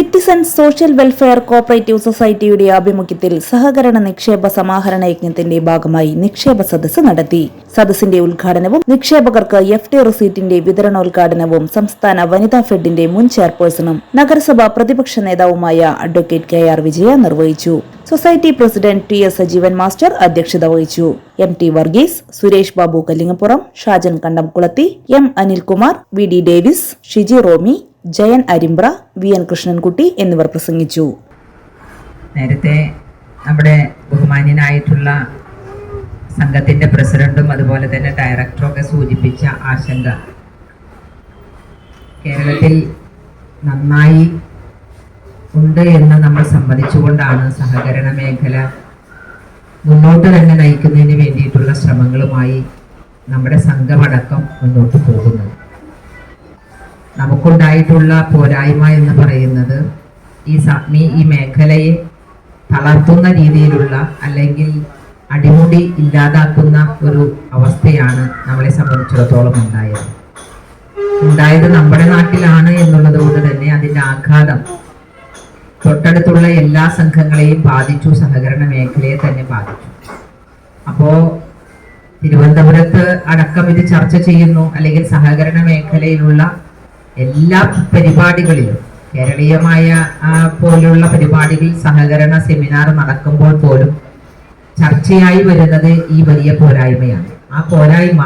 Citizen social welfare cooperative സൊസൈറ്റിയുടെ ആഭിമുഖ്യത്തിൽ സഹകരണ നിക്ഷേപ സമാഹരണ യജ്ഞത്തിന്റെ ഭാഗമായി നിക്ഷേപ സദസ്സ് നടത്തി. സദസ്സിന്റെ ഉദ്ഘാടനവും നിക്ഷേപകർക്ക് എഫ് ടി റെസീറ്റിന്റെ വിതരണോദ്ഘാടനവും സംസ്ഥാന വനിതാ ഫെഡിന്റെ മുൻ ചെയർപേഴ്സണും നഗരസഭാ പ്രതിപക്ഷ നേതാവുമായ അഡ്വക്കേറ്റ് കെ ആർ വിജയ നിർവഹിച്ചു. Society president T S Sajeevan master അധ്യക്ഷത വഹിച്ചു. M T Varghese Suresh Babu Kallingappuram Shajan Kandamkulathi M Anilkumar V D Davis Shiji Romy Jayan Arimbra V N Krishnankutty എന്നിവർ പ്രസംഗിച്ചു. നേരത്തെ നമ്മുടെ ബഹുമാന്യനായിട്ടുള്ള സംഘത്തിന്റെ പ്രസിഡന്റും അതുപോലെ തന്നെ ഡയറക്ടറും ഒക്കെ സൂചിപ്പിച്ച ആശങ്ക. കേരളത്തിൽ നന്നായി ഉണ്ട് എന്ന് നമ്മൾ സമ്മതിച്ചുകൊണ്ടാണ് സഹകരണ മേഖല മുന്നോട്ട് തന്നെ നയിക്കുന്നതിന് വേണ്ടിയിട്ടുള്ള ശ്രമങ്ങളുമായി നമ്മുടെ സംഘമടക്കം മുന്നോട്ട് പോകുന്നത്. നമുക്കുണ്ടായിട്ടുള്ള പോരായ്മ എന്ന് പറയുന്നത് ഈ സ- ഈ- മേഖലയെ തളർത്തുന്ന രീതിയിലുള്ള അല്ലെങ്കിൽ അടിമുടി ഇല്ലാതാക്കുന്ന ഒരു അവസ്ഥയാണ് നമ്മളെ സംബന്ധിച്ചിടത്തോളം ഉണ്ടായത്. ഉണ്ടായത് നമ്മുടെ നാട്ടിലാണ് എന്നുള്ളത് കൊണ്ട് തന്നെ അതിന്റെ ആഘാതം തൊട്ടടുത്തുള്ള എല്ലാ സംഘങ്ങളെയും ബാധിച്ചു സഹകരണ മേഖലയെ തന്നെ ബാധിച്ചു. അപ്പോ തിരുവനന്തപുരത്ത് അടക്കം ഇത് ചർച്ച ചെയ്യുന്നു. അല്ലെങ്കിൽ സഹകരണ മേഖലയിലുള്ള എല്ലാ പരിപാടികളിലും കേരളീയമായ പോലുള്ള പരിപാടികൾ സഹകരണ സെമിനാർ നടക്കുമ്പോൾ പോലും ചർച്ചയായി വരുന്നത് ഈ വലിയ പോരായ്മയാണ്. ആ പോരായ്മ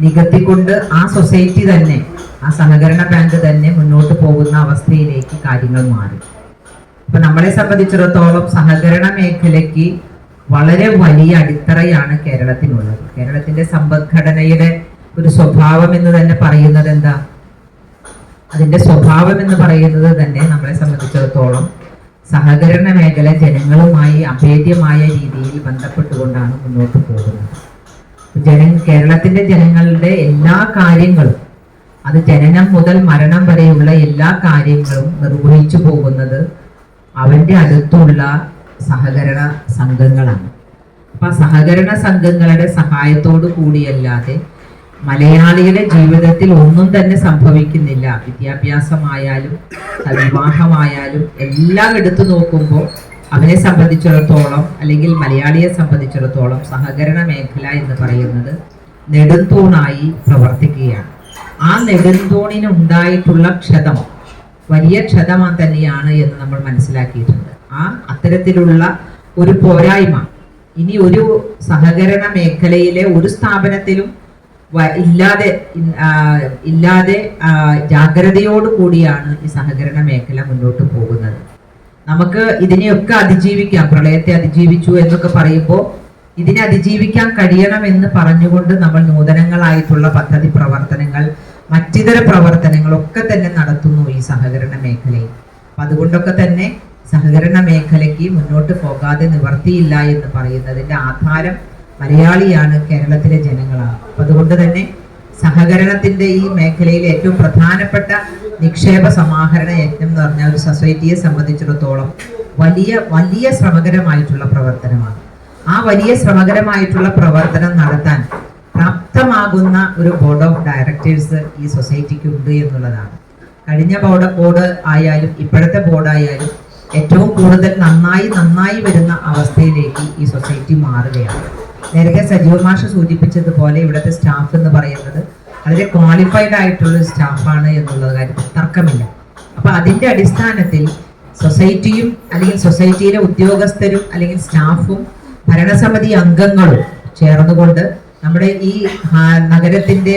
നികത്തിക്കൊണ്ട് ആ സൊസൈറ്റി തന്നെ ആ സഹകരണ ബാങ്ക് തന്നെ മുന്നോട്ട് പോകുന്ന അവസ്ഥയിലേക്ക് കാര്യങ്ങൾ മാറി. അപ്പൊ നമ്മളെ സംബന്ധിച്ചിടത്തോളം സഹകരണ മേഖലയ്ക്ക് വളരെ വലിയ അടിത്തറയാണ് കേരളത്തിനുള്ളത്. കേരളത്തിന്റെ സമ്പദ്ഘടനയുടെ ഒരു സ്വഭാവം എന്ന് തന്നെ പറയുന്നത് എന്താ? അതിന്റെ സ്വഭാവം എന്ന് പറയുന്നത് തന്നെ നമ്മളെ സംബന്ധിച്ചിടത്തോളം സഹകരണ മേഖല ജനങ്ങളുമായി അഭേദ്യമായ രീതിയിൽ ബന്ധപ്പെട്ടുകൊണ്ടാണ് മുന്നോട്ട് പോകുന്നത്. ജന കേരളത്തിന്റെ ജനങ്ങളുടെ എല്ലാ കാര്യങ്ങളും അത് ജനനം മുതൽ മരണം വരെയുള്ള എല്ലാ കാര്യങ്ങളും നിർവഹിച്ചു പോകുന്നത് അവന്റെ അടുത്തുള്ള സഹകരണ സംഘങ്ങളാണ്. അപ്പൊ സഹകരണ സംഘങ്ങളുടെ സഹായത്തോടു കൂടിയല്ലാതെ മലയാളിയുടെ ജീവിതത്തിൽ ഒന്നും തന്നെ സംഭവിക്കുന്നില്ല. വിദ്യാഭ്യാസമായാലും വിവാഹമായാലും എല്ലാം എടുത്തു നോക്കുമ്പോൾ അവനെ സംബന്ധിച്ചിടത്തോളം അല്ലെങ്കിൽ മലയാളിയെ സംബന്ധിച്ചിടത്തോളം സഹകരണ മേഖല എന്ന് പറയുന്നത് നെടുന്തൂണായി പ്രവർത്തിക്കുകയാണ്. ആ നെടുന്തൂണിന് ഉണ്ടായിട്ടുള്ള ക്ഷതം വലിയ ക്ഷതം തന്നെയാണ് എന്ന് നമ്മൾ മനസ്സിലാക്കിയിട്ടുണ്ട്. ആ അത്തരത്തിലുള്ള ഒരു പോരായ്മ ഇനി ഒരു സഹകരണ മേഖലയിലെ ഒരു സ്ഥാപനത്തിലും ഇല്ലാതെ ഇല്ലാതെ ജാഗ്രതയോടു കൂടിയാണ് ഈ സഹകരണ മേഖല മുന്നോട്ട് പോകുന്നത്. നമുക്ക് ഇതിനെയൊക്കെ അതിജീവിക്കാം പ്രളയത്തെ അതിജീവിച്ചു എന്നൊക്കെ പറയുമ്പോൾ ഇതിനെ അതിജീവിക്കാൻ കഴിയണമെന്ന് പറഞ്ഞുകൊണ്ട് നമ്മൾ നൂതനങ്ങളായിട്ടുള്ള പദ്ധതി പ്രവർത്തനങ്ങൾ മറ്റിതര പ്രവർത്തനങ്ങളൊക്കെ തന്നെ നടത്തുന്നു ഈ സഹകരണ മേഖലയിൽ. അപ്പം അതുകൊണ്ടൊക്കെ തന്നെ സഹകരണ മേഖലയ്ക്ക് മുന്നോട്ട് പോകാതെ നിവർത്തിയില്ല എന്ന് പറയുന്നതിന്റെ ആധാരം മലയാളിയാണ് കേരളത്തിലെ ജനങ്ങളാണ് അതുകൊണ്ട് തന്നെ സഹകരണത്തിന്റെ ഈ മേഖലയിൽ ഏറ്റവും പ്രധാനപ്പെട്ട നിക്ഷേപ സമാഹരണ യജ്ഞം എന്ന് പറഞ്ഞ ഒരു സൊസൈറ്റിയെ സംബന്ധിച്ചിടത്തോളം വലിയ വലിയ ശ്രമകരമായിട്ടുള്ള പ്രവർത്തനമാണ്. ആ വലിയ ശ്രമകരമായിട്ടുള്ള പ്രവർത്തനം നടത്താൻ പ്രാപ്തമാകുന്ന ഒരു ബോർഡ് ഓഫ് ഡയറക്ടേഴ്സ് ഈ സൊസൈറ്റിക്ക് ഉണ്ട് എന്നുള്ളതാണ്. കഴിഞ്ഞ ബോർഡ് ബോർഡ് ആയാലും ഇപ്പോഴത്തെ ബോർഡായാലും ഏറ്റവും കൂടുതൽ നന്നായി നന്നായി വരുന്ന അവസ്ഥയിലേക്ക് ഈ സൊസൈറ്റി മാറുകയാണ്. നേരത്തെ സജീവ മാഷ് സൂചിപ്പിച്ചതുപോലെ ഇവിടുത്തെ സ്റ്റാഫ് എന്ന് പറയുന്നത് വളരെ ക്വാളിഫൈഡ് ആയിട്ടുള്ള സ്റ്റാഫാണ് എന്നുള്ള കാര്യത്തിൽ തർക്കമില്ല. അപ്പൊ അതിന്റെ അടിസ്ഥാനത്തിൽ സൊസൈറ്റിയും അല്ലെങ്കിൽ സൊസൈറ്റിയിലെ ഉദ്യോഗസ്ഥരും അല്ലെങ്കിൽ സ്റ്റാഫും ഭരണസമിതി അംഗങ്ങളും ചേർന്നുകൊണ്ട് നമ്മുടെ ഈ നഗരത്തിന്റെ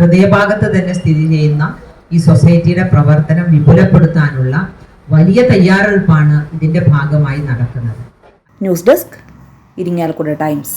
ഹൃദയഭാഗത്ത് തന്നെ സ്ഥിതി ചെയ്യുന്ന ഈ സൊസൈറ്റിയുടെ പ്രവർത്തനം വിപുലപ്പെടുത്താനുള്ള വലിയ തയ്യാറെടുപ്പാണ് ഇതിന്റെ ഭാഗമായി നടക്കുന്നത്. News desk Irinjalakuda Times